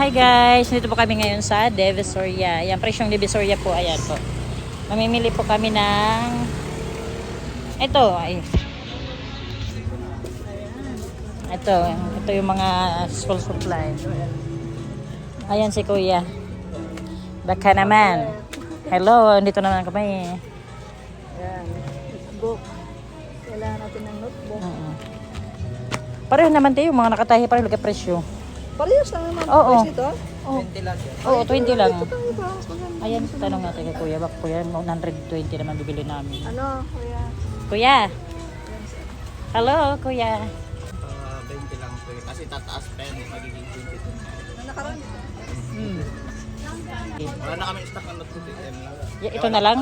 hi guys. Dito po kami ngayon sa Divisoria. Ayan, presyong Divisoria po. Ayan po. Mamimili po kami ng... Ito, ay. Ito, ito yung mga school supply. Ayan si Kuya. Baka naman. Hello, dito naman kami. Yan. Book. Kailangan natin ng notebook. Oo. Pareho naman tayo, mga nakatahi pareho lagi presyo. Parehas lang naman. Oo. Ito. Oo, Oo, 20 lang. Ito tayo ba? Mas maganda. Ayan, tanong natin kay Kuya. Bak Kuya, 120 naman bibili namin. Ano, kuya? Kuya! Hello, Kuya. Ah, 20 lang po. Kasi tataas pa yan, magiging 22 na. Ano nakaraan? Hmm. Wala na kami stock ng notebook eh. Yan lang. Y- ito na lang?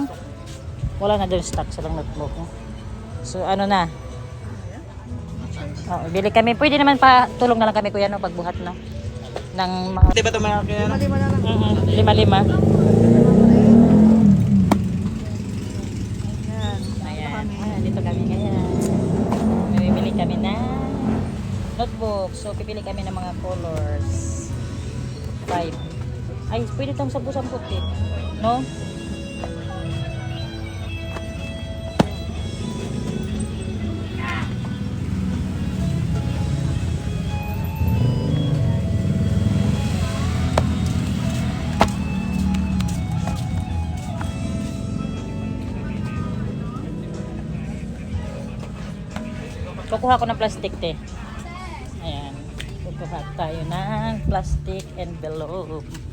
Wala na doon stock sa lang notebook. So, ano na? Oh, bili kami. Pwede naman pa tulong na lang kami kuya no pagbuhat na ng mga Di ba ito mga kaya? Lima-lima na lang. Mhm, lima-lima. Yan. Ayan. Ayan, dito kami ngayon. Bibili kami na notebook. So, pipili kami ng mga colors. Five. Ay, pwede itong sampu-samput eh. No? Kukuha ko ng plastic te. Ayan. Kukuha tayo ng plastic envelope.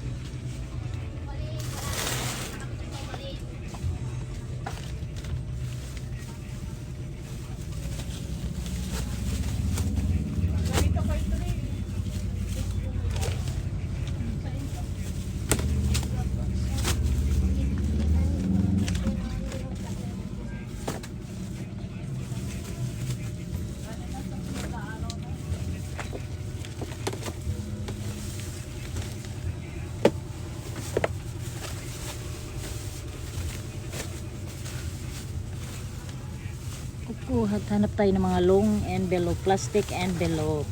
Kukuha, hanap tayo ng mga long envelope, plastic envelope.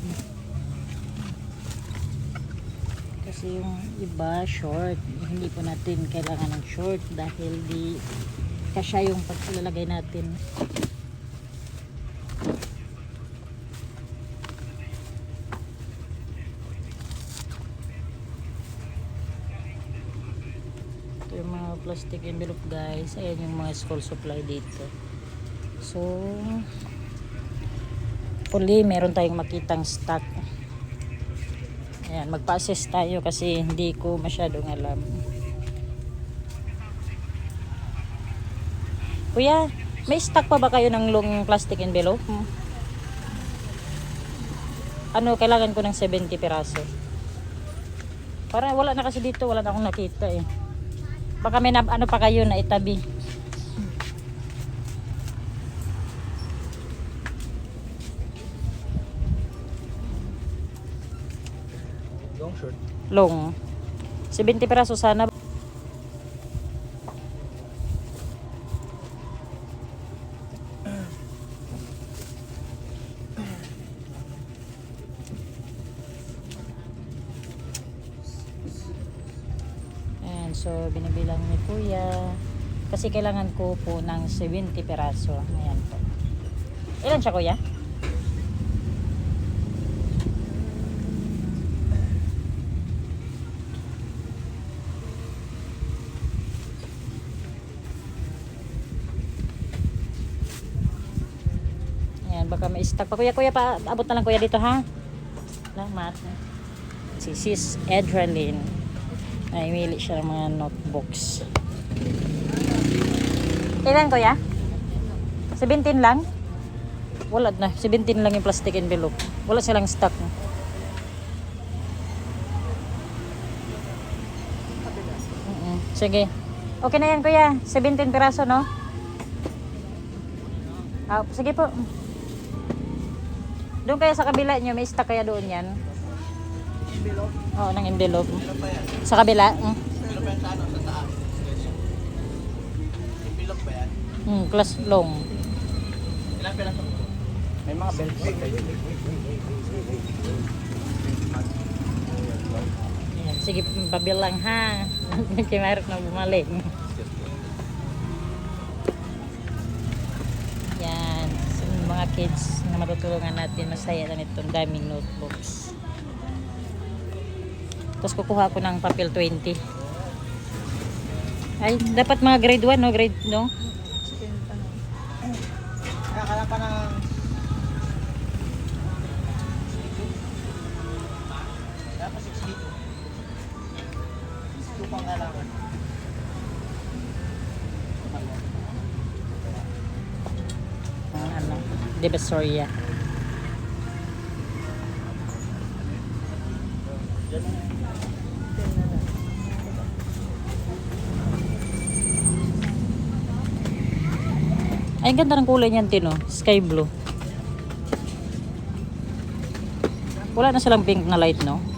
Kasi yung iba short, hindi po natin kailangan ng short dahil di kasya yung paglalagay natin. Ito yung mga plastic envelope guys. Ayan yung mga school supply dito. So, uli, meron tayong makitang stock. Ayan, magpa-assess tayo kasi hindi ko masyadong alam. Kuya, may stock pa ba kayo ng long plastic envelope? Hmm. Ano, kailangan ko ng 70 piraso. Para wala na kasi dito, wala na akong nakita eh. Baka may na, ano pa kayo na itabi. Long short. long. 70 piraso sana. Ayan, so binibilang ni Kuya. Kasi kailangan ko po ng 70 piraso. Ayan po. Ilan siya Kuya? Ayan, baka may stock pa. Kuya, kuya, pa, abot na lang kuya dito, ha? Salamat. Si Sis Edralyn. Ay, mili siya ng mga notebooks. Ilan, kuya? 17 lang? Wala na. 17 lang yung plastic envelope. Wala silang stock. Mm-mm. Sige. Okay na yan, kuya. 17 piraso, no? Ah, sige po. Doon kaya sa kabila nyo, may stock kaya doon yan? Envelope. Oo, ng envelope. Sa kabila? Mm. Envelope yan sa ano? Sa taas. Envelope ba yan? Mm, class long. Ilan pala ito? May mga belt bag kayo. Sige, pabilang ha. Kaya mahirap na bumalik. Mga kids na matutulungan natin, masaya na nitong daming notebooks. Tapos kukuha ko ng papel 20. Ay, dapat mga grade 1, no? Grade, no? Nakakala pa ng... Dapat 62. 62 pang kailangan. Ang ano, Divisoria. Ay, ang ganda ng kulay niyan, Tino. Sky blue. Wala na silang pink na light, no?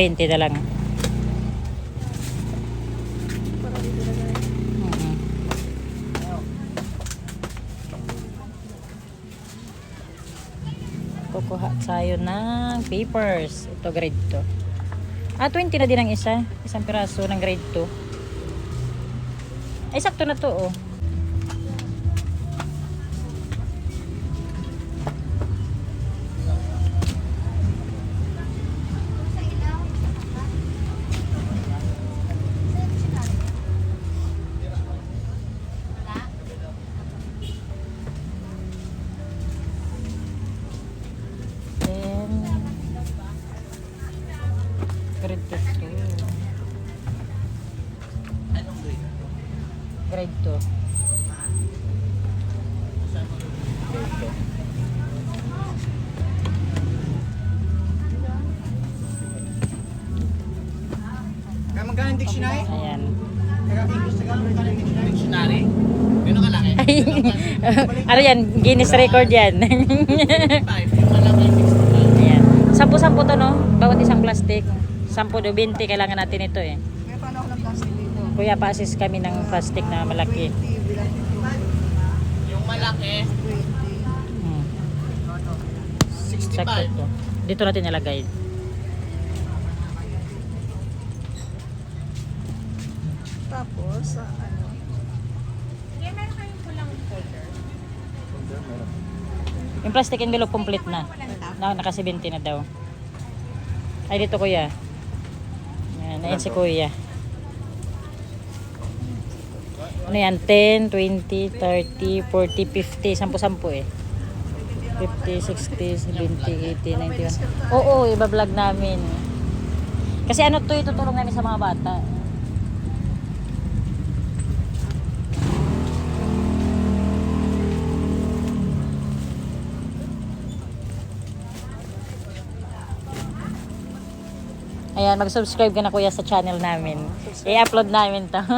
Bente na lang. Mhm. Kukuha tayo ng papers. Ito grade 2. Ah, 20 na din ang isa. Isang piraso ng grade 2. Ay, sakto na to, oh. Grade 2. Anong grade? Grade 2. Kaya magkano yung dictionary? Ayan. Dictionary? Dictionary? Gano'n kalaki? Ano yan? Guinness record yan. 65. Yung malaki, 65. Ayan. Sampu-sampu to, no? Bawat isang plastic. Sampu do 20 kailangan natin ito eh. May paano ako ng plastic dito? Kuya, pa-assist kami ng plastic na malaki. 20 bilang dito. Yung malaki, 20. Hmm. Sakto 65. to. Dito natin nilagay. Tapos, sa ano, Yung plastic envelope complete na. na naka 70 na daw. Ay, dito kuya. Yan, ayan si kuya. Ano yan? 10, 20, 30, 40, 50. 10-10 eh. 50, 60, 70, 80, 91. Oo, iba-vlog namin. Kasi ano to, itutulong namin sa mga bata. Ayan, mag-subscribe ka na kuya sa channel namin. I-upload namin to.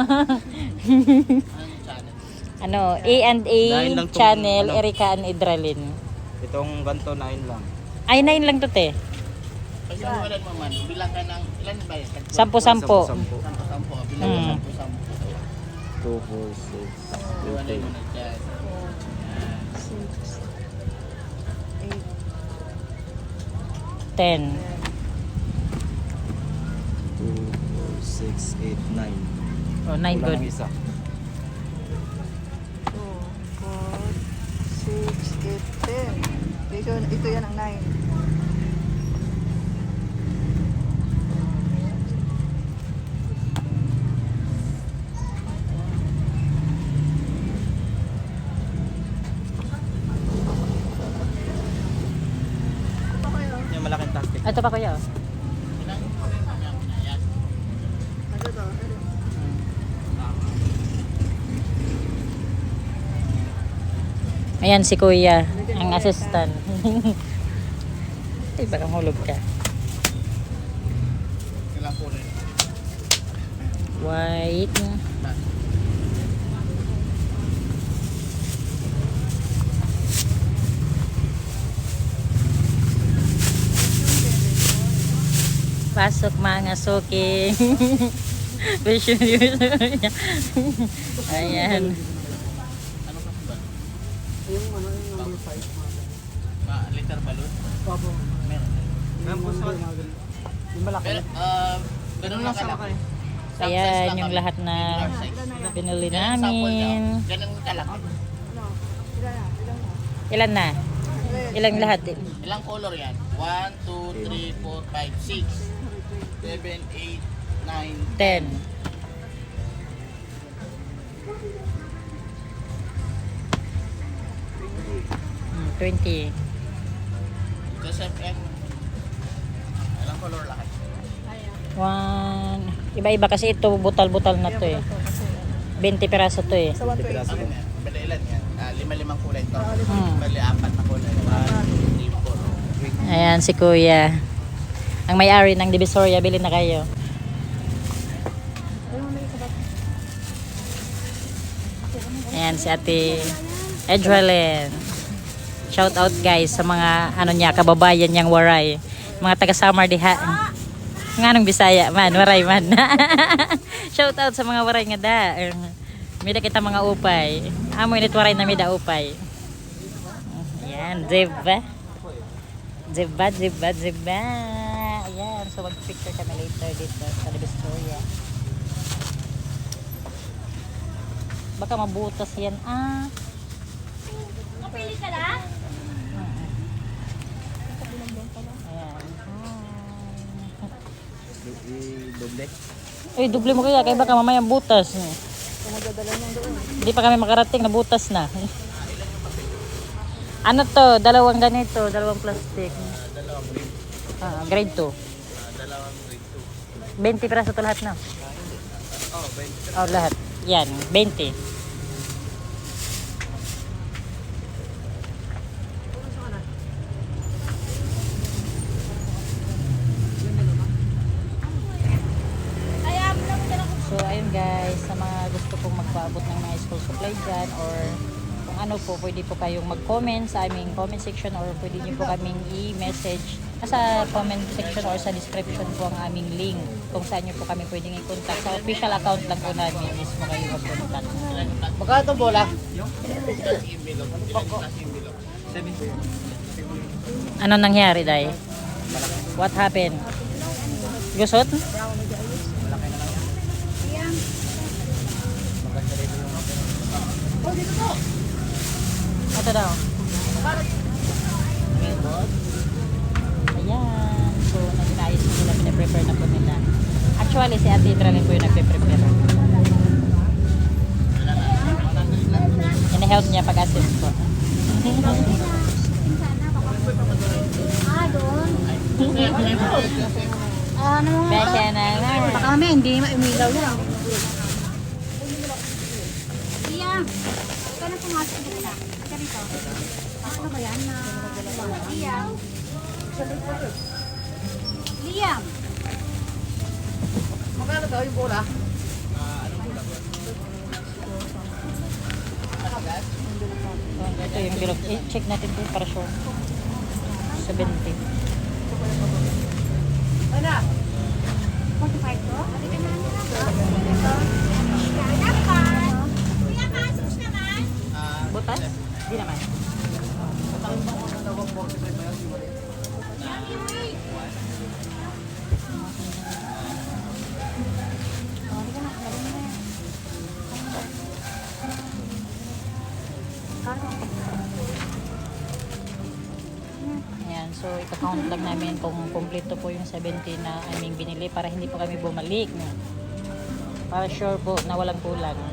Ano, A&A Dahil lang tong, channel, ano, Erika and Idralin. Itong ganto na yun lang. Ay, nine lang to te. Pag sinuwalan mo man, bilang ka ng, ilan ba yun? Sampo-sampo. Sampo-sampo. Bilang ka Hmm. sampo-sampo. 2, 4, 6, Iwanay mo na dyan. 6, 6, 8, 9. Oh, nine good. Kulang ang isa. 2, 4, 6, 8, 10. Ito, ito yan ang 9. Ito kayo. Yung malaking plastic. Ito pa kuya. oh. Ilan mo rin mamaya mo na yan. Ano to? Ano? Ayan si kuya, ang assistant. Ay, baka hulog ka. White. Pasok mga user niya. Ayan. Yung ano, yung number 5 mga ganun. Liter balloon? Opo. Meron. Yung Meron po sa- mga ganun. Yung malaki. Pero, ah, ganun lang kalaki. Ayan, yung lahat na binili namin. Ganun kalaki. Ano? Ilan na? Ilan? Ilan na? Ilang lahat? eh? Ilang color yan? 1, 2, 3, 4, 5, 6, 7, 8, 9, Ten. 120. Joseph M. Ilang color lahat? One. Iba-iba kasi ito, butal-butal na to eh. 20 peraso to eh. Sa 120. Piraso. Bali ilan yan? Ah, lima-limang kulay to. Hmm. Apat na kulay. One, two, three. Ayan si kuya. Ang may-ari ng Divisoria, bilhin na kayo. Ayan si ate Edrelyn. Shout out guys sa mga ano niya, kababayan niyang waray. Mga taga Samar diha. Nga nung Bisaya man, waray man. Shout out sa mga waray nga da. Mida kita mga upay. Amo init waray na mida upay. Ayan, diba? Diba, diba, diba? Ayan, so mag-picture kami later dito sa Divisoria. Baka mabutas yan. Ah. Pili ka lang? Ayan. I-doble. Uy, duble mo kaya kaya baka mamaya butas. Hindi pa kami makarating, nabutas na. ano to? Dalawang ganito, dalawang plastic. Dalawang grade. Ah, grade 2. Ah, dalawang grade 2. 20 piraso to lahat na. Oh, 20. Oh, lahat. Yan, 20. Kaya mo lang dala ko. So, ayun guys, sa mga gusto pong magpaabot ng mga school supply dyan or kung ano po, pwede po kayong mag-comment sa aming comment section or pwede nyo po kaming i-message sa comment section or sa description po ang aming link kung saan nyo po kami pwedeng i-contact. Sa official account lang po namin mismo kayo mag-contact. Magkano itong bola? Ano nangyari, Day? What happened? Gusot? Ito daw. Ayan. So, nag-inayos po nila. Pinaprepare na po nila. Actually, si Ate Itralin po yung nagpe-prepare. In-help niya pag-assist po. Ah, doon. Ah, ano mga Besya na nga. Baka kami, hindi maimilaw yan. Iya. Ikaw na pumasok na. Ano ba yan? Na... Liam. Liam. Magkano daw yung bola? Ito yung bilog. Eh, check natin po para sure. 70. Ano? 45 to? Na. Dapat. Kuya, kasos naman. Butas? Di naman. Ayan, so ika-count lang namin kung kumpleto po yung 70 na aming binili para hindi po kami bumalik. Para sure po na walang kulang.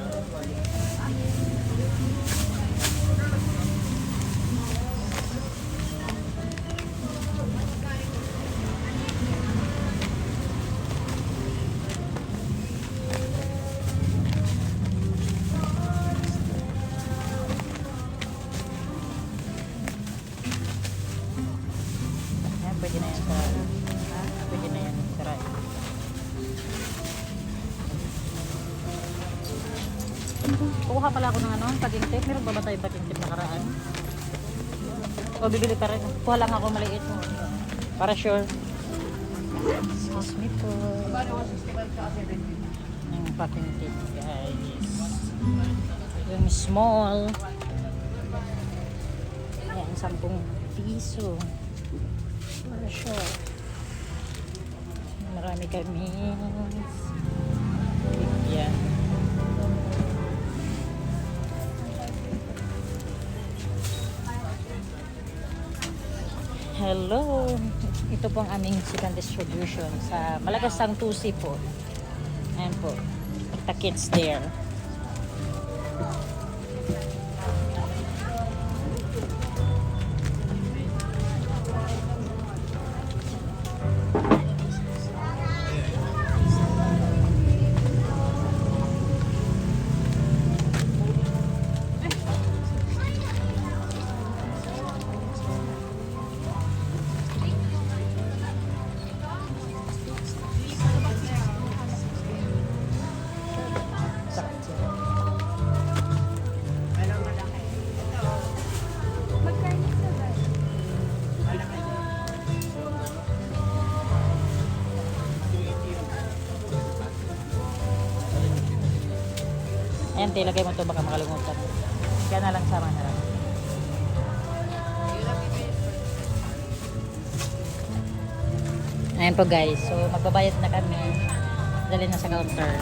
Kuha pala ako ng ano, paging tip. Meron ba ba tayong paging tip nakaraan? O bibili pa rin. Kuha lang ako maliit. Para sure. Excuse me po. Yung packing tip guys. Yung small. Ayan, 10 piso. Para sure. Marami kami. Bigyan. Hello. Ito po ang aming second distribution sa Malagasang Tusi po. Ayan po. The kids there. Ayan, tilagay mo ito baka makalimutan. Kaya na lang sama na lang. Ayan po guys. So, magbabayad na kami. Dali na sa counter.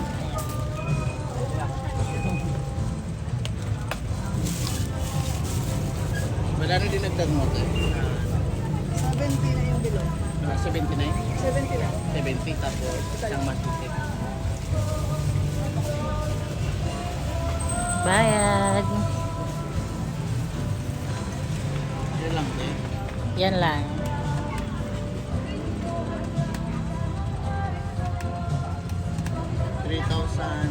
Wala na din mo ito. 70 na yung below. Ah, 79? 70 lang. 70 tapos isang matutip. Bayad. Yan lang. Eh. Yan lang. Three thousand.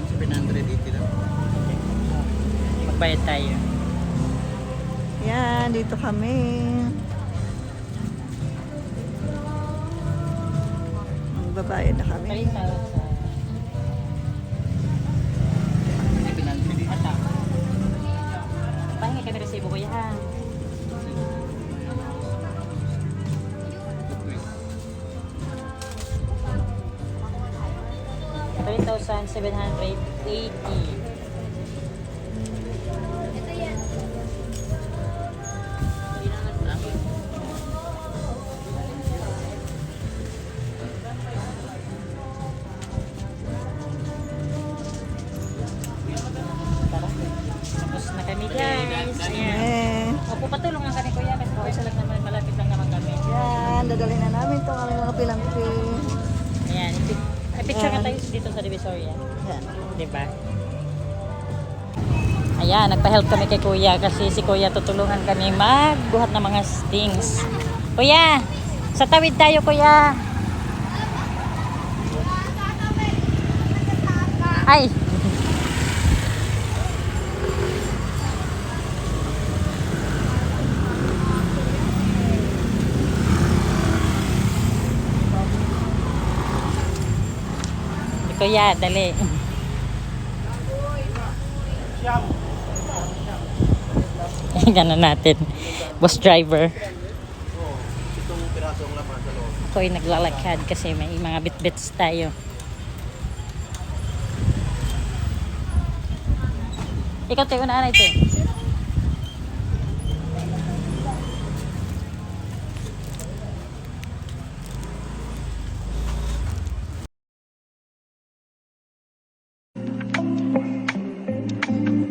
Magbayad tayo. Yan, dito kami. Magbabayad na kami. 3,000. 780. kami guys. Ayan. Opo, patulungan ka ni Kuya kasi lang naman malapit lang naman kami. Ayan, dadalhin na namin itong aming mga pilampi. Ayan, ipicture na tayo sa Divisoria. Yan. Diba? Ayan, nagpa-help kami kay kuya kasi si kuya tutulungan kami magbuhat ng mga stings. Kuya, sa tawid tayo kuya. Ay! Kuya, dali. Ganun natin. Bus driver. Ako ay naglalakad kasi may mga bit-bits tayo. Ikaw tayo na ito.